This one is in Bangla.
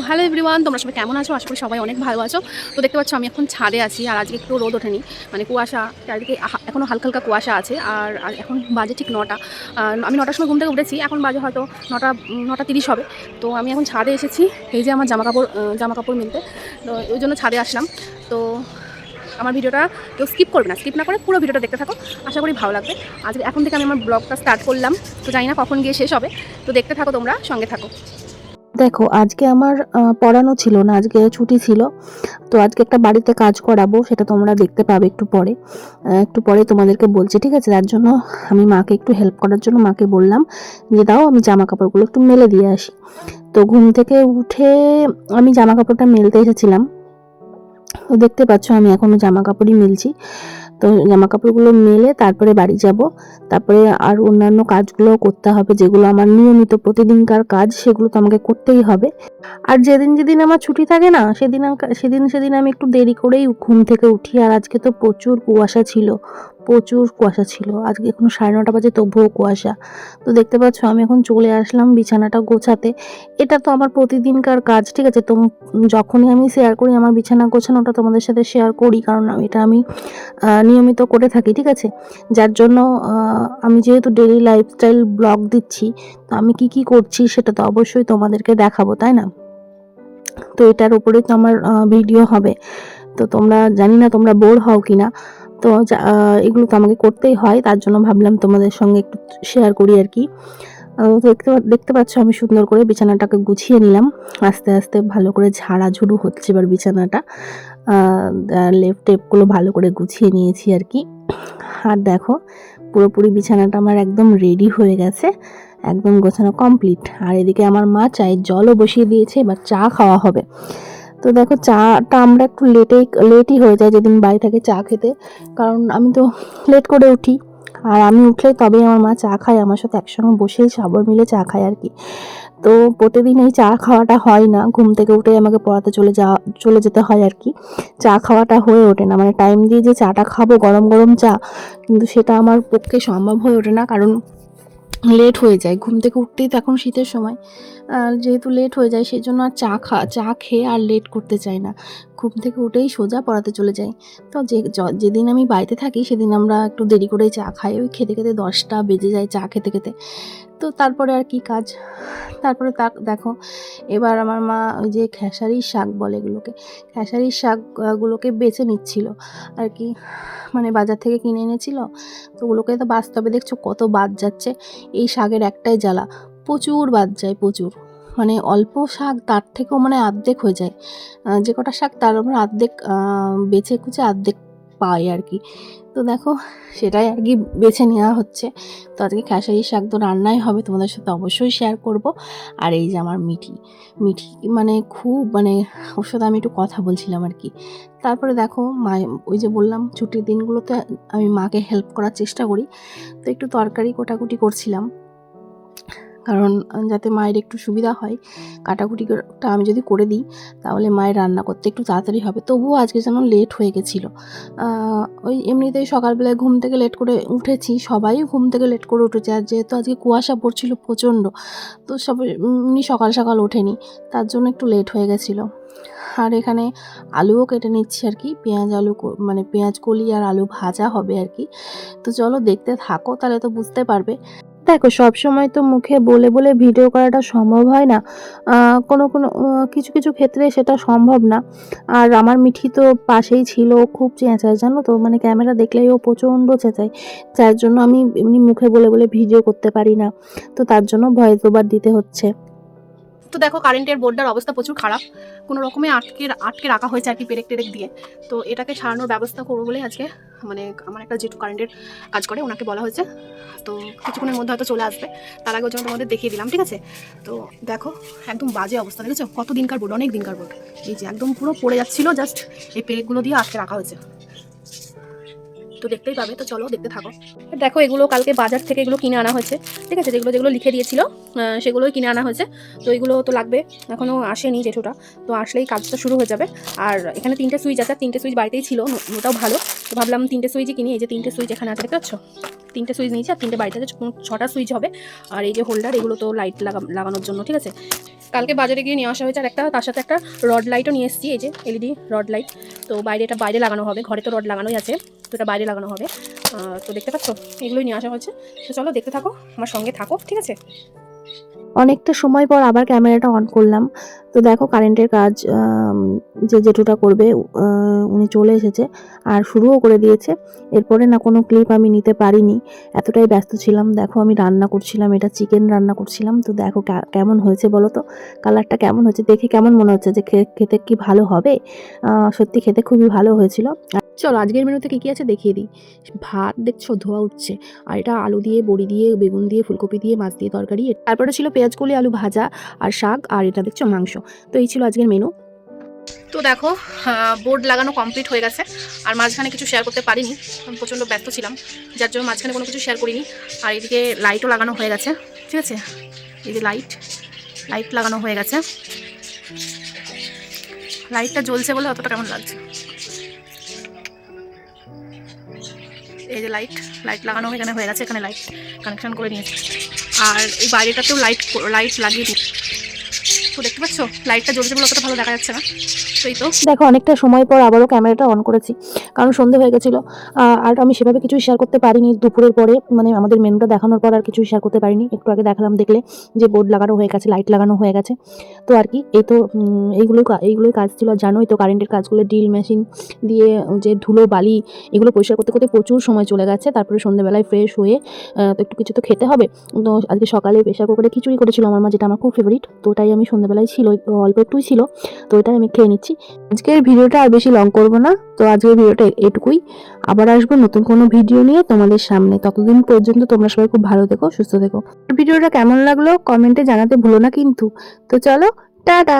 হ্যালো এভরিওয়ান তোমরা সবাই কেমন আছো? আশা করি সবাই অনেক ভালো আছো। তো দেখতে পাচ্ছ, আমি এখন ছাদে আছি আর আজকে একটু রোদ ওঠেনি। মানে কুয়াশা, চারিদিকে আহা- এখনও হালকা হালকা কুয়াশা আছে আর আর এখন বাজে ঠিক নটা। আমি নটার সময় ঘুম থেকে উঠেছি, এখন বাজে হয়তো নটা নটা তিরিশ হবে। তো আমি এখন ছাদে এসেছি, এই যে আমার জামা কাপড় জামা কাপড় মিলতে। তো ওই জন্য ছাদে আসলাম। তো আমার ভিডিওটা কেউ স্কিপ করবে না। স্কিপ না করে পুরো ভিডিওটা দেখতে থাকো। আশা করি ভালো লাগবে। আজকে এখন থেকে আমি আমার ব্লগটা স্টার্ট করলাম। তো জানি না কখন গিয়ে শেষ হবে। তো দেখতে থাকো তোমরা, সঙ্গে থাকো। দেখো, আজকে আমার পড়ানো ছিল না, আজকে ছুটি ছিল। তো আজকে একটা বাড়িতে কাজ করাবো, সেটা তোমরা দেখতে পাবে একটু পরে। একটু পরে তোমাদেরকে বলছি, ঠিক আছে? তার জন্য আমি মাকে একটু হেল্প করার জন্য মাকে বললাম যে, দাও, আমি জামা কাপড়গুলো একটু মেলে দিয়ে আসি। তো ঘুম থেকে উঠে আমি জামা কাপড়টা মেলতে এসেছিলাম। দেখতে পাচ্ছ, আমি এখনও জামা কাপড়ই মিলছি। তো জামা কাপড়গুলো মেলে তারপরে বাড়ি যাব। তারপরে আর অন্যান্য কাজগুলোও করতে হবে, যেগুলো আমার নিয়মিত প্রতিদিনকার কাজ, সেগুলো তো আমাকে করতেই হবে। আর যেদিন যেদিন আমার ছুটি থাকে না, সেদিন সেদিন সেদিন আমি একটু দেরি করেই ঘুম থেকে উঠি, আর আজকে তো প্রচুর কুয়াশা ছিল। প্রচুর কুয়াশা ছিল। আজকে এখন সাড়ে নটা বাজে, তবুও কুয়াশা। তো দেখতে পাচ্ছ, আমি এখন চলে আসলাম বিছানাটা গোছাতে। এটা তো আমার প্রতিদিনকার কাজ, ঠিক আছে? তো যখনই আমি শেয়ার করি, আমার বিছানা গোছানোটা তোমাদের সাথে শেয়ার করি, কারণ এটা আমি নিয়মিত করে থাকি, ঠিক আছে? যার জন্য আমি যেহেতু ডেলি লাইফস্টাইল ব্লগ দিচ্ছি, তো আমি কি কি করছি সেটা তো অবশ্যই তোমাদেরকে দেখাবো, তাই না? তো এটার উপরে তো আমার ভিডিও হবে। তো তোমরা, জানি না তোমরা বোর হও কি না তো এগুলো তো আমাকে করতেই হয়, তার জন্য ভাবলাম তোমাদের সঙ্গে একটু শেয়ার করি আর কি। দেখতে দেখতে পাচ্ছ আমি সুন্দর করে বিছানাটাকে গুছিয়ে নিলাম। আস্তে আস্তে ভালো করে ঝাড়াঝুড়ু হচ্ছে এবার বিছানাটা। লেফট টেপগুলো ভালো করে গুছিয়ে নিয়েছি আর কি। আর দেখো, পুরোপুরি বিছানাটা আমার একদম রেডি হয়ে গেছে, একদম গোছানো কমপ্লিট আর এদিকে আমার মা চায়ের জলও বসিয়ে দিয়েছে, এবার চা খাওয়া হবে। তো দেখো চাটা আমরা একটু লেটেই লেটই হয়ে যায় যেদিন বাড়ি থেকে চা খেতে। কারণ আমি তো লেট করে উঠি। আর আমি উঠলে তবেই আমার মা চা খায়, আমার সাথে একসঙ্গে বসেই সবাই মিলে চা খায় আর কি। তো প্রতিদিন এই চা খাওয়াটা হয় না। ঘুম থেকে উঠে আমাকে পড়াতে চলে যাওয়া চলে যেতে হয় আর কি। চা খাওয়াটা হয়ে ওঠে না। মানে টাইম দিয়ে যে চাটা খাব, গরম গরম চা, কিন্তু সেটা আমার পক্ষে সম্ভব হয়ে ওঠে না। কারণ লেট হয়ে যায়। ঘুম থেকে উঠতেই তো এখন শীতের সময়। যেহেতু লেট হয়ে যায় সেই জন্য আর চা খা, চা খেয়ে আর লেট করতে চাই না। ঘুম থেকে উঠেই সোজা পড়াতে চলে যাই। তো যে যেদিন আমি বাড়িতে থাকি, সেদিন আমরা একটু দেরি করেই চা খাই। ওই খেতে খেতে দশটা বেজে যায় চা খেতে খেতে। তো তারপরে আর কি কাজ? তারপরে তা, দেখো, এবার আমার মা ওই যে খেসারির শাক বলে এগুলোকে খেসারির শাকগুলোকে বেছে নিচ্ছিল। আর কি মানে বাজার থেকে কিনে এনেছিল। তো ওগুলোকে তো বাস্তবে দেখছ কত বাদ যাচ্ছে। এই শাকের একটাই জ্বালা। প্রচুর বাদ যায়, প্রচুর। মানে অল্প শাক তার থেকেও মানে আর্ধেক হয়ে যায়। যে কটা শাক তার উপর আর্ধেক বেছে কুচে আর্ধেক পাই আর কি। তো দেখো, সেটাই আর কি বেছে নেওয়া হচ্ছে। তো আজকে খেসারি শাক তো রান্নাই হবে, তোমাদের সাথে অবশ্যই শেয়ার করব। আর এই যে আমার মিঠি মিঠি মানে খুব মানে ওর সাথে আমি একটু কথা বলছিলাম আর কি। তারপরে দেখো মা ওই যে বললাম ছুটির দিনগুলোতে আমি মাকে হেল্প করার চেষ্টা করি। তো একটু তরকারি কোটাকুটি করছিলাম। কারণ যাতে মায়ের একটু সুবিধা হয়, কাটাকুটিটা আমি যদি করে দিই, তাহলে মায়ের রান্না করতে একটু তাড়াতাড়ি হবে। তবুও আজকে যেন লেট হয়ে গেছিল। ওই এমনিতেই সকালবেলায় ঘুম থেকে লেট করে উঠেছি, সবাই ঘুম থেকে লেট করে উঠেছে। আর যেহেতু আজকে কুয়াশা পড়ছিল প্রচণ্ড, তো সবাই এমনি সকাল সকাল ওঠেনি, তার জন্য একটু লেট হয়ে গেছিল। আর এখানে আলুও কেটে নিচ্ছি আর কি, পেঁয়াজ আলু মানে পেঁয়াজ কলি আর আলু ভাজা হবে আর কি। তো চলো দেখতে থাকো, তাহলে তো বুঝতে পারবে। দেখো সব সময় তো মুখে বলে বলে ভিডিও করাটা সম্ভব হয় না। কোনো কোনো কিছু কিছু ক্ষেত্রে সেটা সম্ভব না। আর আমার মিঠি তো পাশেই ছিল খুব চেঁচায়, জানো তো? মানে ক্যামেরা দেখলেই ও প্রচণ্ড চেঁচায়। যার জন্য আমি এমনি মুখে বলে বলে ভিডিও করতে পারি না। তো তার জন্য ভয়েস ওভার দিতে হচ্ছে। তো দেখো কারেন্টের বোর্ডটার অবস্থা প্রচুর খারাপ। কোনো রকমে আটকে আটকে রাখা হয়েছে আর কি পেরেক টেরেক দিয়ে। তো এটাকে সারানোর ব্যবস্থা করব বলে আজকে মানে আমার একটা যেটু কারেন্টের কাজ করে, ওনাকে বলা হয়েছে। তো কিছুক্ষণের মধ্যে হয়তো চলে আসবে। তার আগে জন্য তোমাদের দেখিয়ে দিলাম, ঠিক আছে? তো দেখো, একদম বাজে অবস্থা, দেখেছ? কত দিনকার বোর্ড অনেক দিনকার বোর্ড। এই যে একদম পুরো পড়ে যাচ্ছিল জাস্ট এই পেরেকগুলো দিয়ে আটকে রাখা হয়েছে। তো দেখতেই পাবে, তো চলো দেখতে থাকো। দেখো, এগুলো কালকে বাজার থেকে এগুলো কিনে আনা হয়েছে, ঠিক আছে? যেগুলো যেগুলো লিখে দিয়েছিল সেগুলোই কিনে আনা হয়েছে। তো এগুলো তো লাগবে এখনও আসেনি জেঠুটা। তো আসলেই কাজটা শুরু হয়ে যাবে। আর এখানে তিনটে সুইচ আছে তিনটে সুইচ বাড়িতেই ছিল ওটাও ভালো। তো ভাবলাম তিনটে সুইচই কিনি, এই যে তিনটে সুইচ এখানে আছে, দেখতে পাচ্ছ? তিনটে সুইচ নিয়েছি, আর তিনটে বাড়িতে ছটা সুইচ হবে। আর এই যে হোল্ডার, এগুলো তো লাইট লাগা, লাগানোর জন্য, ঠিক আছে? কালকে বাজারে গিয়ে নিয়ে আসা হয়েছে, আর একটা, তার সাথে একটা রড লাইটও নিয়ে এসেছি, এই যে এলইডি রড লাইট। তো বাইরে এটা বাইরে লাগানো হবে, ঘরে তো রড লাগানোই আছে। এটা বাইরে লাগানো হবে। তো দেখতে পাচ্ছ, এগুলোই নিয়ে আসা হয়েছে। তো চলো দেখতে থাকো, আমার সঙ্গে থাকো, ঠিক আছে? অনেকটা সময় পর আবার ক্যামেরাটা অন করলাম। তো দেখো কারেন্টের কাজ যে জেঠুটা করবে উনি চলে এসেছে, আর শুরুও করে দিয়েছে। এরপরে না কোনো ক্লিপ আমি নিতে পারিনি। এতটাই ব্যস্ত ছিলাম। দেখো আমি রান্না করছিলাম, এটা চিকেন রান্না করছিলাম। তো দেখো কেমন হয়েছে বলো তো? কালারটা কেমন হয়েছে? দেখে কেমন মনে হচ্ছে যে খেতে কি ভালো হবে? সত্যি খেতে খুবই ভালো হয়েছিল। চলো, আজকের মেনুতে কী কী আছে দেখিয়ে দিই। ভাত দেখছ, ধোয়া উঠছে। আর এটা আলু দিয়ে, বড়ি দিয়ে, বেগুন দিয়ে, ফুলকপি দিয়ে, মাছ দিয়ে তরকারি। তারপরে ছিল পেঁয়াজ কলি আলু ভাজা, আর শাক। আর এটা দেখছ, মাংস। তো এই ছিল আজকের মেনু তো দেখো বোর্ড লাগানো কমপ্লিট হয়ে গেছে। আর মাঝখানে কিছু শেয়ার করতে পারিনি। প্রচণ্ড ব্যস্ত ছিলাম। যার জন্য মাঝখানে কোনো কিছু শেয়ার করিনি। আর এদিকে লাইটও লাগানো হয়ে গেছে। ঠিক আছে? এই যে লাইট লাইট লাগানো হয়ে গেছে। লাইটটা জ্বলছে বলে অতটা কেমন লাগছে? এই যে লাইট লাইট লাগানো এখানে হয়ে গেছে। এখানে লাইট কানেকশন করে নিয়েছি। আর এই বাইরেটাতেও লাইট লাইট লাগিয়ে দিই। দেখতে পাচ্ছ? লাইটটা জ্বলছে বলে অতটা ভালো দেখা যাচ্ছে না। এই তো। দেখো, অনেকটা সময় পর আবারও ক্যামেরাটা অন করেছি। কারণ সন্ধে হয়ে গেছিল। আর আমি সেভাবে কিছু শেয়ার করতে পারিনি দুপুরের পরে। মানে আমাদের মেনুটা দেখানোর পর আর কিছু শেয়ার করতে পারিনি। একটু আগে দেখালাম দেখলে যে বোর্ড লাগানো হয়ে গেছে লাইট লাগানো হয়ে গেছে। তো আর কি, এই তো এইগুলোই এইগুলোই কাজ ছিল। জানোই তো কারেন্টের কাজগুলো ড্রিল মেশিন দিয়ে যে ধুলো, বালি, এগুলো পরিষ্কার করতে করতে প্রচুর সময় চলে গেছে। তারপরে সন্ধ্যেবেলায় ফ্রেশ হয়ে তো একটু কিছু তো খেতে হবে। তো আজকে সকালে প্রেশার কুকারে খিচুড়ি করেছিল আমার মা, যেটা আমার খুব ফেভারিট তো ওটাই আমি সন্ধ্যেবেলায় ছিল, অল্প একটুই ছিল। তো ওটাই আমি খেয়ে নিচ্ছি। আজকের ভিডিওটা আর বেশি লং করব না। তো আজকের ভিডিওটা এটুকুই। আবার আসব নতুন কোনো ভিডিও নিয়ে তোমাদের সামনে। ততদিন পর্যন্ত তোমরা সবাই খুব ভালো থেকো, সুস্থ থেকো। ভিডিওটা কেমন লাগল? কমেন্টে জানাতে ভুলো না কিন্তু। তো চলো, টাটা!